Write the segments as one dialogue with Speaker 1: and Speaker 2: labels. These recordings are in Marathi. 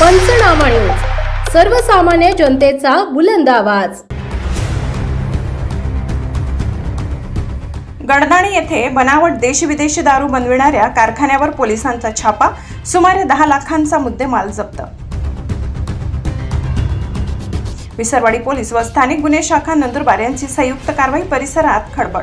Speaker 1: पंचनामा न्यूज. सर्वसामान्य जनतेचा बुलंद आवाज.
Speaker 2: गडदाणी येथे बनावट देशविदेशी दारू बनविणाऱ्या कारखान्यावर पोलिसांचा छापा सुमारे दहा लाखांचा मुद्देमाल जप्त. विसरवाडी पोलीस व स्थानिक गुन्हे शाखा नंदुरबार यांची संयुक्त कारवाई परिसरात खळबळ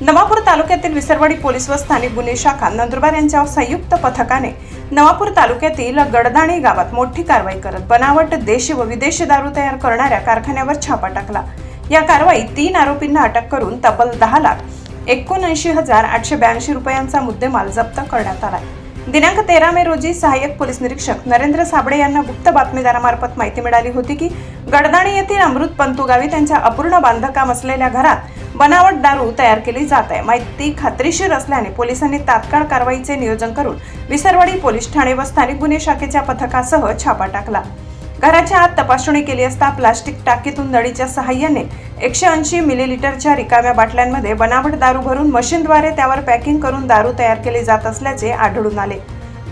Speaker 2: नवापूर तालुक्यातील विसरवाडी पोलीस व स्थानिक गुन्हे शाखा नंदुरबार यांच्या संयुक्त पथकाने नवापूर तालुक्यातील गडदाणी गावात मोठी कारवाई करत बनावट देशी व विदेशी दारू तयार करणाऱ्या कारखान्यावर छापा टाकला. या कारवाईत तीन आरोपींना अटक करून तब्बल दहा लाख एकोणऐंशी हजार आठशे ब्याऐंशी रुपयांचा मुद्देमाल जप्त करण्यात आला दिनांक तेरा मे रोजी सहाय्यक पोलीस निरीक्षक नरेंद्र साबळे यांना गुप्त बातमीदारामार्फत माहिती मिळाली होती की गडदाणी येथील अमृत पंतू गावी त्यांच्या अपूर्ण बांधकाम असलेल्या घरात बनावट दारू तयार केली जात आहे. माहिती खात्रीशीर असल्याने पोलिसांनी तात्काळ कारवाईचे नियोजन करून विसरवाडी पोलीस ठाणे व स्थानिक गुन्हे शाखेच्या पथकासह छापा टाकला. घराच्या आत तपासणी केली असता प्लास्टिक टाकीतून नळीच्या सहाय्याने एकशे ऐंशी मिलीलिटरच्या रिकाम्या बाटल्यांमध्ये बनावट दारू भरून मशीनद्वारे त्यावर पॅकिंग करून दारू तयार केली जात असल्याचे आढळून आले.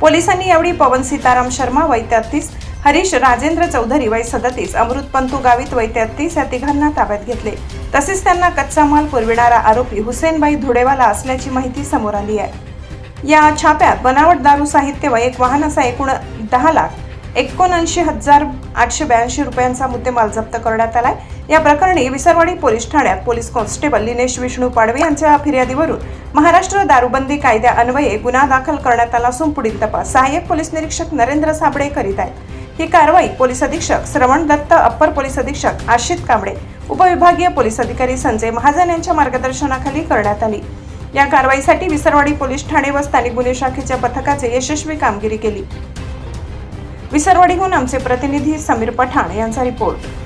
Speaker 2: पोलिसांनी यावेळी पवन सीताराम शर्मा वय तेहतीस हरीश राजेंद्र चौधरी वय सदतीस अमृत पंतू गावित वय तेहतीस या तिघांना ताब्यात घेतले. तसेच त्यांना कच्चा माल पुरविणारा आरोपी हुसेनबाई धुडेवाला असल्याची माहिती समोर आली आहे. या छाप्यात बनावट दारू साहित्य व एक वाहन असा एकूण दहा लाख एकोणऐंशी हजार आठशे ब्याऐंशी रुपयांचा मुद्देमाल जप्त करण्यात आलाय. या प्रकरणी विसरवाडी पोलीस ठाण्यात पोलीस कॉन्स्टेबल लिनेश विष्णू पाडवे यांच्या फिर्यादीवरून महाराष्ट्र दारूबंदी कायद्यान्वये गुन्हा दाखल करण्यात आला असून पुढील तपास सहाय्यक पोलीस निरीक्षक नरेंद्र साबळे करीत आहेत. ही कारवाई पोलीस अधीक्षक श्रवण दत्त अप्पर पोलीस अधीक्षक आशित कांबळे उपविभागीय पोलीस अधिकारी संजय महाजन यांच्या मार्गदर्शनाखाली करण्यात आली. या कारवाईसाठी विसरवाडी पोलीस ठाणे व स्थानिक गुन्हे शाखेच्या पथकाचे यशस्वी कामगिरी केली. विसरवाडीहून आमचे प्रतिनिधी समीर पठाण यांचा रिपोर्ट.